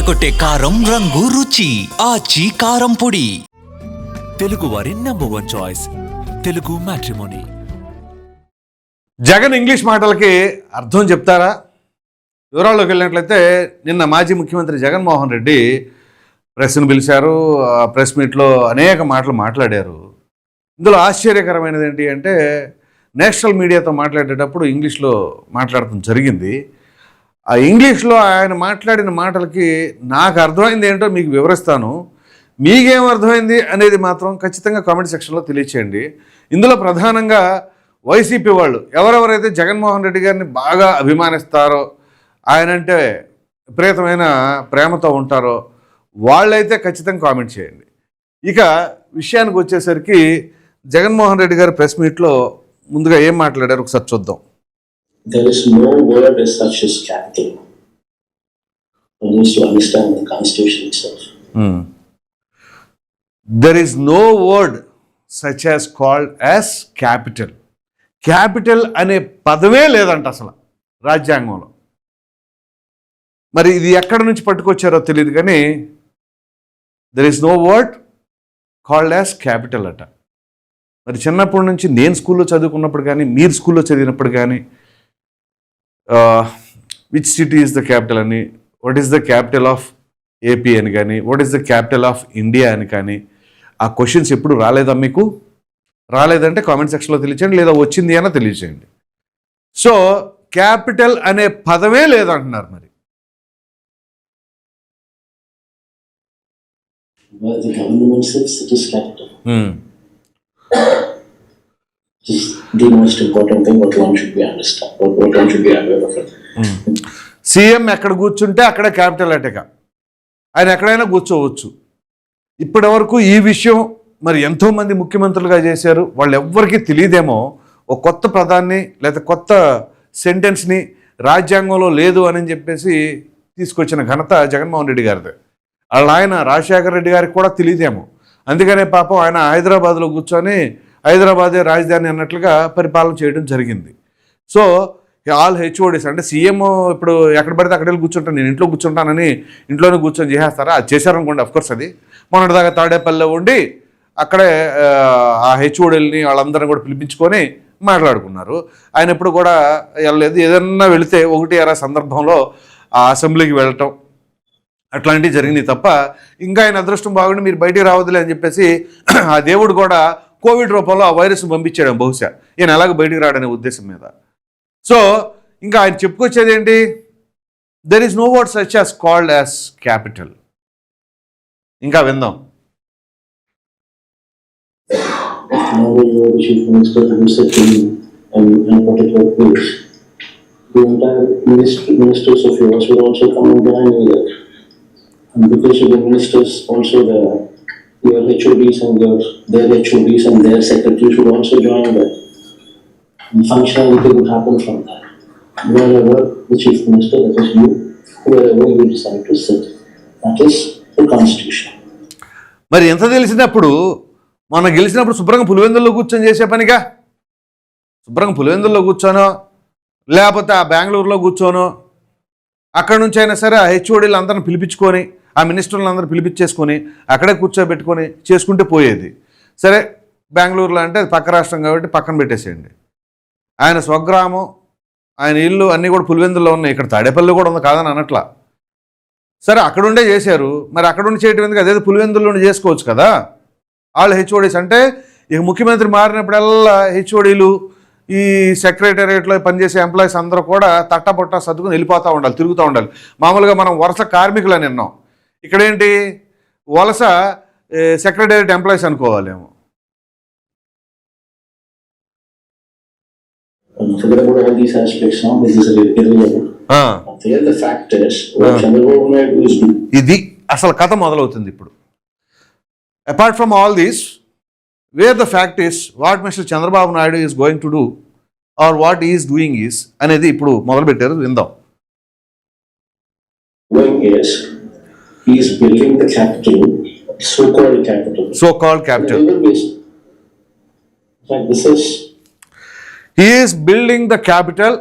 అదరకొట్టే కారం రంగు రుచి. ఆచి కారం పొడి. తెలుగు వారి number one choice Telugu matrimony Jagan English మాటలకి అర్థం చెప్తారా? వివరాల్లోకి వెళ్ళినట్లయితే నిన్న మాజీ ముఖ్యమంత్రి జగన్మోహన్ రెడ్డి ప్రెస్ను పిలిచారు. ఆ ప్రెస్ మీట్లో అనేక మాటలు మాట్లాడారు. ఇందులో ఆశ్చర్యకరమైనది ఏంటి అంటే నేషనల్ మీడియాతో మాట్లాడేటప్పుడు ఇంగ్లీష్లో మాట్లాడటం జరిగింది. ఆ ఇంగ్లీష్లో ఆయన మాట్లాడిన మాటలకి నాకు అర్థమైంది ఏంటో మీకు వివరిస్తాను. మీకేం అర్థమైంది అనేది మాత్రం ఖచ్చితంగా కామెంట్ సెక్షన్లో తెలియచేయండి. ఇందులో ప్రధానంగా వైసీపీ వాళ్ళు ఎవరెవరైతే జగన్మోహన్ రెడ్డి గారిని బాగా అభిమానిస్తారో ఆయనంటే విపరీతమైన ప్రేమతో ఉంటారో వాళ్ళైతే ఖచ్చితంగా కామెంట్ చేయండి. ఇక విషయానికి వచ్చేసరికి జగన్మోహన్ రెడ్డి గారి ప్రెస్ మీట్లో ముందుగా ఏం మాట్లాడారు ఒకసారి చూద్దాం. There is no word as such as capital. One needs to understand the constitution itself. Mm. There is no word such as called as capital. Capital అనే పదమే లేదంట అసలు రాజ్యాంగంలో మరి ఇది ఎక్కడి నుంచి పట్టుకొచ్చారో తెలియదు కానీ there is no word called as capital అట మరి చిన్నప్పటి నుంచి నేను స్కూల్లో చదువుకున్నప్పుడు కానీ మీరు స్కూల్లో చదివినప్పుడు కానీ which city is the capital అని? What is the capital of AP అని కానీ what is the capital of India అని కానీ ఆ క్వశ్చన్స్ ఎప్పుడు రాలేదా మీకు? రాలేదంటే కామెంట్ సెక్షన్లో తెలియచేయండి లేదా వచ్చింది అని తెలియచేయండి. సో క్యాపిటల్ అనే పదమే లేదంటున్నారు మరి. The government sits, it is capital. It is the most important thing what one should be understand, what, what one should be aware of it. CM ఎక్కడ కూర్చుంటే అక్కడ క్యాపిటల్ అటక. ఆయన ఎక్కడైనా కూర్చోవచ్చు. ఇప్పటి వరకు ఈ విషయం మరి ఎంతోమంది ముఖ్యమంత్రులుగా చేశారు. వాళ్ళు ఎవ్వరికీ తెలియదేమో. ఒక కొత్త ప్రధాన్ని లేదా కొత్త సెంటెన్స్ని రాజ్యాంగంలో లేదు అని చెప్పేసి తీసుకొచ్చిన ఘనత జగన్మోహన్ రెడ్డి గారిదే. వాళ్ళ ఆయన రాజశేఖర రెడ్డి గారికి కూడా తెలియదేమో. అందుకనే పాపం ఆయన హైదరాబాద్లో కూర్చొని హైదరాబాదే రాజధాని అన్నట్లుగా పరిపాలన చేయడం జరిగింది. సో ఆల్ హెచ్ఓడిస్ అంటే సీఎం ఇప్పుడు ఎక్కడ పడితే అక్కడ వెళ్ళి కూర్చుంటాను నేను ఇంట్లో కూర్చుంటానని ఇంట్లోనే కూర్చొని చేసేస్తారా? అది చేశారనుకోండి అఫ్కోర్స్ అది. మొన్నటిదాకా తాడేపల్లిలో ఉండి అక్కడే ఆ, ఆ హెచ్ఓడిల్ని వాళ్ళందరిని కూడా పిలిపించుకొని మాట్లాడుకున్నారు. ఆయన ఎప్పుడు కూడా వెళ్ళలేదు. ఏదన్నా వెళితే ఒకటి అరా సందర్భంలో ఆ అసెంబ్లీకి వెళ్ళటం అట్లాంటివి జరిగినాయి తప్ప ఇంకా ఆయన అదృష్టం బాగుండి మీరు బయటికి రావద్దులే అని చెప్పేసి ఆ దేవుడు కూడా కోవిడ్ రూపంలో ఆ వైరస్ పంపించాడు బహుశా ఈయన ఎలాగ బయటికి రాడనే ఉద్దేశం మీద సో ఇంకా ఆయన చెప్పుకొచ్చేది ఏంటి there is no word such as called as capital ఇంకా విందాం Now you the particular place. The entire minister, ministers of yours were also coming behind me there. And because of the ministers also there, your HODs and your, their HODs and their secretaries would also join that. And functionality would happen from that. Wherever the chief minister, that is you, wherever you decide to sit. That is the constitution. మరి ఎంత తెలిసినప్పుడు మనం గెలిచినప్పుడు శుభ్రంగా పులివెందుల్లో కూర్చొని చేసే పనిగా శుభ్రంగా పులివెందుల్లో కూర్చోనో లేకపోతే ఆ బెంగళూరులో కూర్చోనో అక్కడ నుంచి అయినా సరే ఆ హెచ్ఓడీలు అందరిని పిలిపించుకొని ఆ మినిస్టర్లందరూ పిలిపించేసుకొని అక్కడే కూర్చోబెట్టుకొని చేసుకుంటే పోయేది. సరే బెంగళూరులో అంటే అది పక్క రాష్ట్రం కాబట్టి పక్కన పెట్టేసేయండి. ఆయన స్వగ్రామం ఆయన ఇల్లు అన్నీ కూడా పులివెందుల్లో ఉన్నాయి. ఇక్కడ తాడేపల్లి కూడా ఉంది కాదని అనట్లా. సరే అక్కడుండే చేశారు. మరి అక్కడుండి చేయటం ఎందుకు? అదేదో పులివెందుల్లోనే చేసుకోవచ్చు కదా. వాళ్ళు హెచ్ఓడీస్ అంటే ఇక ముఖ్యమంత్రి మారినప్పుడల్లా హెచ్ఓడీలు ఈ సెక్రటేరియట్లో పనిచేసే ఎంప్లాయీస్ అందరూ కూడా తట్టబొట్ట సర్దుకుని వెళ్ళిపోతూ ఉండాలి తిరుగుతూ ఉండాలి. మామూలుగా మనం వరుస కార్మికులని విన్నాం ఇక్కడేంటి? వలస సెక్రటేరియట్ ఎంప్లాయీస్ అనుకోవాలేమో. about all these aspects now, this is irrelevant. ఆ, There the fact is, what Chandrababu Naidu is doing, ఇది అసలు కథ మొదలవుతుంది ఇప్పుడు. Apart from all these where the fact is what mister Chandrababu Naidu is going to do or what is doing is అనేది ఇప్పుడు మొదలుపెట్టారు విందాం. Doing is, he is building the capital, so-called capital. So called capital in fact, this is, he is building the capital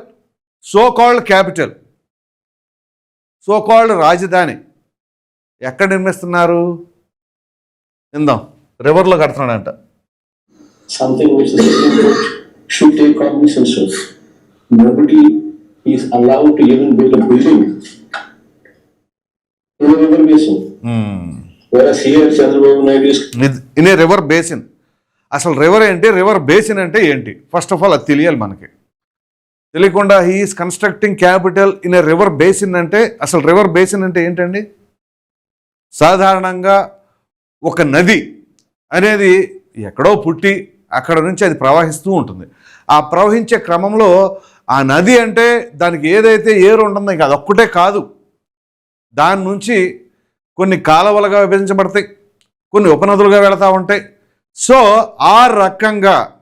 so called capital so called రాజధాని ఎక్కడ నిర్మిస్తున్నారు ఇందాం రివర్లో కడుతున్నాడంట something which the Supreme Court should take cognizance of. Nobody is allowed to even build a building in a river basin. Whereas Naidu is in a river basin. అసలు river ఏంటి? River basin అంటే ఏంటి? First of all అది తెలియాలి మనకి. తెలియకుండా he is constructing capital in a river basin అంటే అసలు రివర్ బేసిన్ అంటే ఏంటండి? సాధారణంగా ఒక నది అనేది ఎక్కడో పుట్టి అక్కడ నుంచి అది ప్రవహిస్తూ ఉంటుంది. ఆ ప్రవహించే క్రమంలో ఆ నది అంటే దానికి ఏదైతే ఏరు ఉంటుందో ఇంకా అదొక్కటే కాదు. దాని నుంచి కొన్ని కాలవలుగా విభజించబడతాయి కొన్ని ఉపనదులుగా వెళతా ఉంటాయి. సో ఆ రకంగా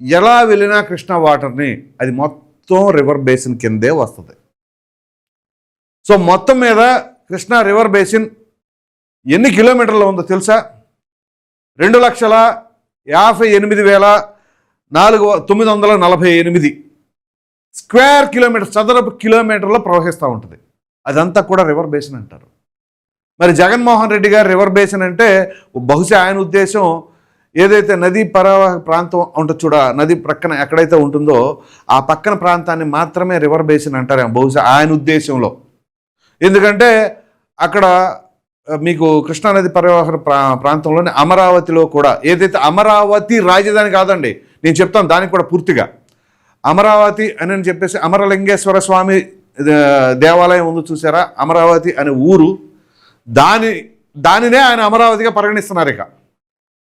ఎలా వెళ్ళినా కృష్ణా వాటర్ని అది మొత్తం రివర్ బేసిన్ కిందే వస్తుంది. సో మొత్తం మీద కృష్ణా రివర్ బేసిన్ ఎన్ని కిలోమీటర్లు ఉందో తెలుసా? రెండు లక్షల యాభై ఎనిమిది వేల నాలుగు తొమ్మిది వందల నలభై ఎనిమిది స్క్వేర్ కిలోమీటర్ చదరపు కిలోమీటర్లో ప్రవహిస్తూ ఉంటుంది. అదంతా కూడా రివర్ బేసిన్ అంటారు. మరి జగన్మోహన్ రెడ్డి గారు రివర్ బేసిన్ అంటే బహుశా ఆయన ఉద్దేశం ఏదైతే నదీ పరవాహ ప్రాంతం ఉంటుంది చూడ నది ప్రక్కన ఎక్కడైతే ఉంటుందో ఆ పక్కన ప్రాంతాన్ని మాత్రమే రివర్ బేసిన్ అంటారేమో బహుశా ఆయన ఉద్దేశంలో. ఎందుకంటే అక్కడ మీకు కృష్ణానది పరివాహక ప్రా ప్రాంతంలోని అమరావతిలో కూడా ఏదైతే అమరావతి రాజధాని కాదండి నేను చెప్తాను దానికి కూడా పూర్తిగా. అమరావతి అని అని చెప్పేసి అమరలింగేశ్వర స్వామి దేవాలయం ఉంది చూసారా? అమరావతి అనే ఊరు. దాని దానినే ఆయన అమరావతిగా పరిగణిస్తున్నారు ఇక.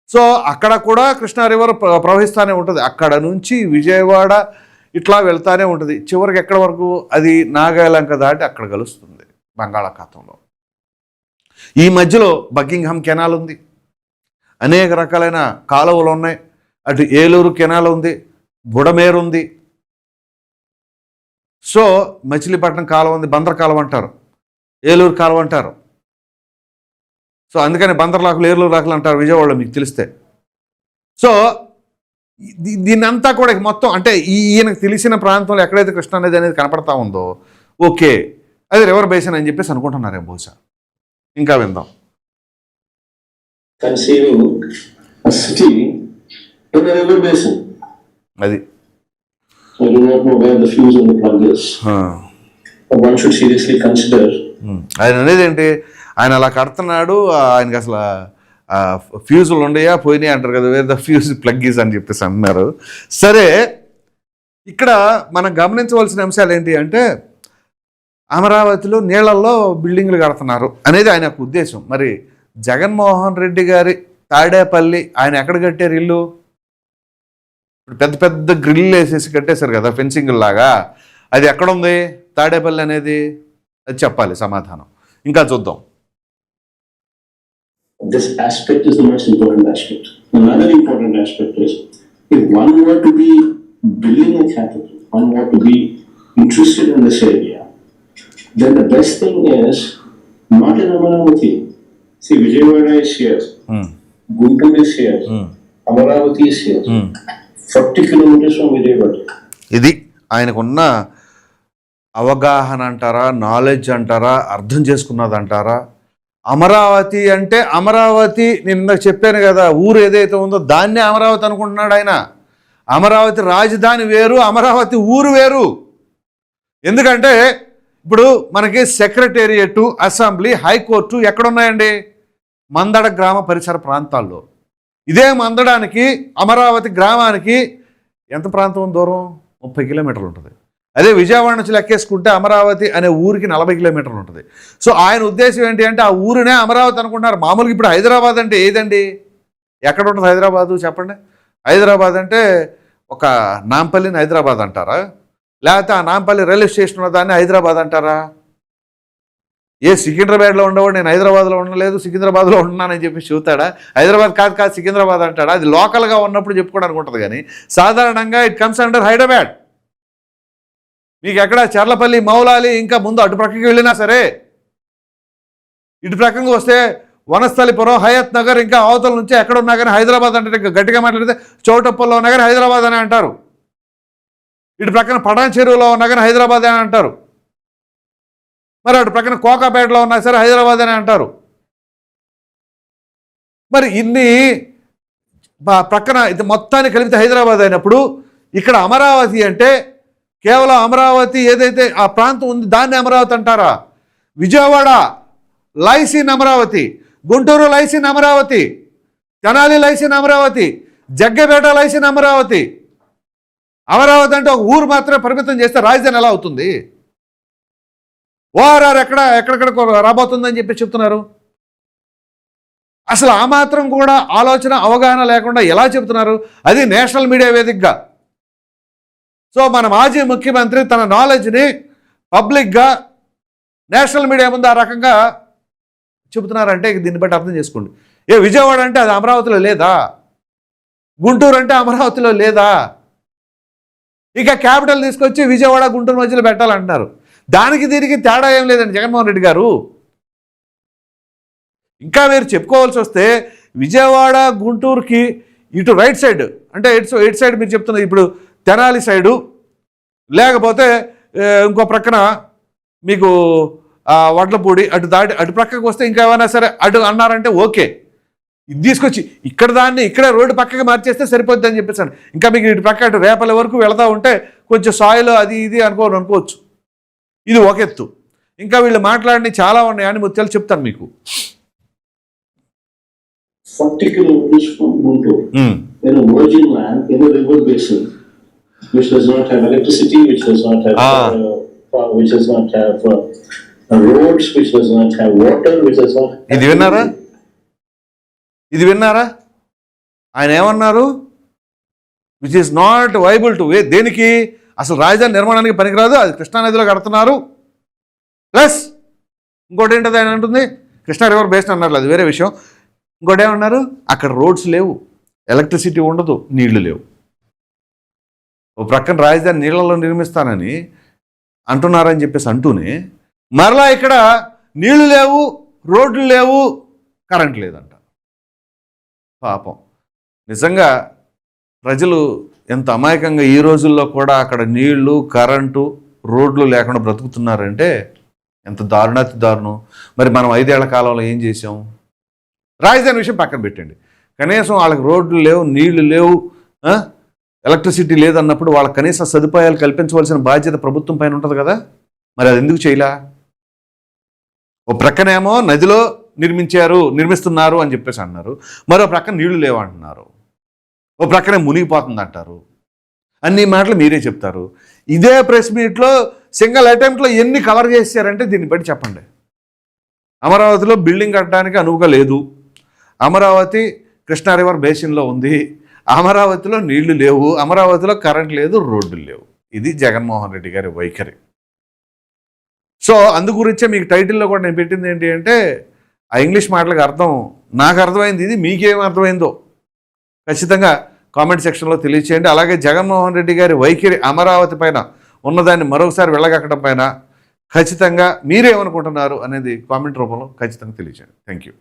సో అక్కడ కూడా కృష్ణా రివర్ ప్ర- ప్రవహిస్తూనే ఉంటుంది. అక్కడ నుంచి విజయవాడ ఇట్లా వెళ్తానే ఉంటుంది. చివరికి ఎక్కడ వరకు? అది నాగాలంక దాటి అక్కడ కలుస్తుంది బంగాళాఖాతంలో. ఈ మధ్యలో బకింగ్హామ్ కెనాల్ ఉంది. అనేక రకాలైన కాలువలు ఉన్నాయి. అటు ఏలూరు కెనాల్ ఉంది. బుడమేరు ఉంది. సో మచిలీపట్నం కాలువ ఉంది బందర్ కాలువ అంటారు. ఏలూరు కాలువ అంటారు. సో అందుకని బందర్లాకులు ఏలూరు రాకులు అంటారు విజయవాడలో మీకు తెలిస్తే. సో దీన్నంతా కూడా మొత్తం అంటే ఈయనకు తెలిసిన ప్రాంతంలో ఎక్కడైతే కృష్ణా నది అనేది కనపడతా ఉందో ఓకే అది రివర్ బేసిన్ అని చెప్పేసి అనుకుంటున్నారేమో బహుశా. ఇంకా విందాం. అది. I do not know where the fuse in the plug is, but one should seriously consider. ఉమ్. ఆయన అనేది ఏంటి ఆయన అలా కడుతున్నాడు ఆయనకి అసలు ఫ్యూజులు ఉండయా పోయినాయి అంటారు కదా వేరే ద ఫ్యూజ్ ప్లగ్ ఈజ్ అని చెప్పేసి అన్నారు. సరే ఇక్కడ మనం గమనించవలసిన అంశాలు ఏంటి అంటే అమరావతిలో నీళ్ళల్లో బిల్డింగ్లు కడుతున్నారు అనేది ఆయన యొక్క ఉద్దేశం. మరి జగన్మోహన్ రెడ్డి గారి తాడేపల్లి ఆయన ఎక్కడ కట్టారు ఇల్లు? ఇప్పుడు పెద్ద పెద్ద గ్రిల్ వేసేసి కట్టేశారు కదా ఫెన్సింగ్ లాగా అది ఎక్కడుంది తాడేపల్లి అనేది అది చెప్పాలి సమాధానం ఇంకా చూద్దాం this aspect is the most important aspect. Another important aspect is if one were to be building a capital, one were to be interested in this area, then the best thing is not in Amaravati. See, Vijayawada is here, um, Guntur is here, um, Amaravati is here, um. Forty kilometres ఇది ఆయనకున్న అవగాహన అంటారా knowledge అంటారా అర్థం చేసుకున్నది అంటారా అమరావతి అంటే అమరావతి నిన్న చెప్పాను కదా ఊరు ఏదైతే ఉందో దాన్నే అమరావతి అనుకుంటున్నాడు ఆయన. అమరావతి రాజధాని వేరు అమరావతి ఊరు వేరు. ఎందుకంటే ఇప్పుడు మనకి సెక్రటేరియట్ అసెంబ్లీ హైకోర్టు ఎక్కడున్నాయండి? మందడ గ్రామ పరిసర ప్రాంతాల్లో. ఇదే మందడానికి అమరావతి గ్రామానికి ఎంత ప్రాంతం దూరం? ముప్పై కిలోమీటర్లు ఉంటుంది. అదే విజయవాడ నుంచి లెక్కేసుకుంటే అమరావతి అనే ఊరికి నలభై కిలోమీటర్లు ఉంటుంది. సో ఆయన ఉద్దేశం ఏంటి అంటే ఆ ఊరినే అమరావతి అనుకుంటున్నారు. మామూలుగా ఇప్పుడు హైదరాబాద్ అంటే ఏదండి? ఎక్కడ ఉంటుంది హైదరాబాదు చెప్పండి. హైదరాబాద్ అంటే ఒక నాంపల్లిని హైదరాబాద్ అంటారా? లేకపోతే ఆ నాంపల్లి రైల్వే స్టేషన్ ఉన్న దాన్ని హైదరాబాద్ అంటారా? ఏ సికింద్రాబాద్లో ఉండవాడు? నేను హైదరాబాద్లో ఉండలేదు సికింద్రాబాద్లో ఉంటున్నానని చెప్పి చెబుతాడా హైదరాబాద్ కాదు కాదు సికింద్రాబాద్ అంటాడా? అది లోకల్గా ఉన్నప్పుడు చెప్పుకోవడానికి ఉంటుంది కానీ సాధారణంగా ఇట్ కమ్స్ అండర్ హైదరాబాద్. మీకు ఎక్కడ చర్లపల్లి మౌలాలి ఇంకా ముందు అటు ప్రక్కకి వెళ్ళినా సరే ఇటు ప్రక్కకి వస్తే వనస్థలిపురం హయత్ నగర్ ఇంకా అవతల నుంచి ఎక్కడ ఉన్నా కానీ హైదరాబాద్ అంటే ఇంకా గట్టిగా మాట్లాడితే చౌటప్పల్లో ఉన్నా కానీ హైదరాబాద్ అని అంటారు. ఇటు ప్రక్కన పటాన్ చెరువులో ఉన్నా కానీ హైదరాబాద్ అని అంటారు. మరి అటు ప్రక్కన కోకాపేటలో ఉన్నా సరే హైదరాబాద్ అని అంటారు. మరి ఇన్ని ప్రక్కన ఇది మొత్తాన్ని కలిపితే హైదరాబాద్ అయినప్పుడు ఇక్కడ అమరావతి అంటే కేవలం అమరావతి ఏదైతే ఆ ప్రాంతం ఉంది దాన్ని అమరావతి అంటారా? Vijayawada lysine Amaravati Guntur lysine Amaravati Tenali lysine Amaravati Jaggapeta lysine Amaravati. Amaravati అంటే ఒక ఊరు మాత్రమే పరిమితం చేస్తే రాజధాని ఎలా అవుతుంది? ఓఆర్ఆర్ ఎక్కడ ఎక్కడెక్కడ రాబోతుందని చెప్పి చెప్తున్నారు. అసలు ఆ మాత్రం కూడా ఆలోచన అవగాహన లేకుండా ఎలా చెప్తున్నారు? అది నేషనల్ మీడియా వేదికగా. సో మన మాజీ ముఖ్యమంత్రి తన నాలెడ్జ్ని పబ్లిక్గా నేషనల్ మీడియా ముందు ఆ రకంగా చెబుతున్నారంటే దీన్ని బట్టి అర్థం చేసుకోండి. ఏ విజయవాడ అంటే అది అమరావతిలో లేదా? గుంటూరు అంటే అమరావతిలో లేదా? ఇక క్యాపిటల్ తీసుకొచ్చి విజయవాడ గుంటూరు మధ్యలో పెట్టాలంటున్నారు. దానికి దీనికి తేడా ఏం లేదండి జగన్మోహన్ రెడ్డి గారు. ఇంకా మీరు చెప్పుకోవాల్సి వస్తే విజయవాడ గుంటూరుకి ఇటు రైట్ సైడ్ అంటే ఇటు ఇటు సైడ్ మీరు చెప్తున్న ఇప్పుడు తెనాలి సైడు లేకపోతే ఇంకో ప్రక్కన మీకు వడ్లపూడి అటు దాటి అటు ప్రక్కకు వస్తే ఇంకా ఏమైనా సరే అటు అన్నారంటే ఓకే. ఇది తీసుకొచ్చి ఇక్కడ దాన్ని ఇక్కడ రోడ్డు పక్కకి మార్చేస్తే సరిపోద్ది అని చెప్పేసాను ఇంకా మీకు ఇటు పక్క అటు రేపల వరకు వెళతా ఉంటే కొంచెం సాయిల్ అది ఇది అనుకోని అనుకోవచ్చు. ఇది ఒక ఎత్తు. ఇంకా వీళ్ళు మాట్లాడిన చాలా ఉన్నాయని ముత్యాలు చెప్తాను మీకు. ఇది విన్నారా? ఇది విన్నారా? ఆయన ఏమన్నారు? Which is not viable to దేనికి? అసలు రాజధాని నిర్మాణానికి పనికిరాదు అది కృష్ణానదిలో కడుతున్నారు. ప్లస్ ఇంకోటి ఏంటది ఆయన అంటుంది? కృష్ణా రివర్ బేస్డ్ అన్నారు అది వేరే విషయం. ఇంకోటి ఏమన్నారు? అక్కడ రోడ్స్ లేవు ఎలక్ట్రిసిటీ ఉండదు నీళ్ళు లేవు. ఓ ప్రక్కన రాజధాని నీళ్ళలో నిర్మిస్తానని అంటున్నారని చెప్పేసి అంటూనే మరలా ఇక్కడ నీళ్ళు లేవు రోడ్లు లేవు కరెంట్ లేదంట. పాపం. నిజంగా ప్రజలు ఎంత అమాయకంగా ఈ రోజుల్లో కూడా అక్కడ నీళ్ళు కరెంటు రోడ్లు లేకుండా బ్రతుకుతున్నారంటే ఎంత దారుణాతి దారుణం. మరి మనం ఐదేళ్ళ కాలంలో ఏం చేసాం రాజధాని విషయం పక్కన పెట్టండి. కనీసం వాళ్ళకి రోడ్లు లేవు నీళ్ళు లేవు ఎలక్ట్రిసిటీ లేదన్నప్పుడు వాళ్ళకి కనీస సదుపాయాలు కల్పించవలసిన బాధ్యత ప్రభుత్వం పైన ఉంటుంది కదా? మరి అది ఎందుకు చేయలా? ఓ ప్రక్కనేమో నదిలో నిర్మించారు నిర్మిస్తున్నారు అని చెప్పేసి అన్నారు. మరో ప్రక్కన నీళ్ళు లేవంటున్నారు ఓ ప్రక్కనే మునిగిపోతుంది అంటారు అన్ని మాటలు మీరే చెప్తారు. ఇదే ప్రెస్ మీట్లో సింగిల్ అటెంప్ట్లో ఎన్ని కవర్ చేశారంటే దీన్ని బట్టి చెప్పండి. అమరావతిలో బిల్డింగ్ కట్టడానికి అనువుగా లేదు. అమరావతి కృష్ణా రివర్ బేసిన్లో ఉంది. అమరావతిలో నీళ్ళు లేవు. అమరావతిలో కరెంట్ లేదు రోడ్లు లేవు. ఇది జగన్మోహన్ రెడ్డి గారి వైఖరి. సో అందు గురించే మీకు టైటిల్లో కూడా నేను పెట్టింది ఏంటి అంటే ఆ ఇంగ్లీష్ మాటలకు అర్థం నాకు అర్థమైంది ఇది మీకేం అర్థమైందో. ఖచ్చితంగా కామెంట్ సెక్షన్లో తెలియచేయండి. అలాగే జగన్మోహన్ రెడ్డి గారి వైఖరి అమరావతి పైన ఉన్నదాన్ని మరొకసారి వెళ్ళగక్కడం పైన ఖచ్చితంగా మీరేమనుకుంటున్నారు అనేది కామెంట్ రూపంలో ఖచ్చితంగా తెలియచేయండి. Thank you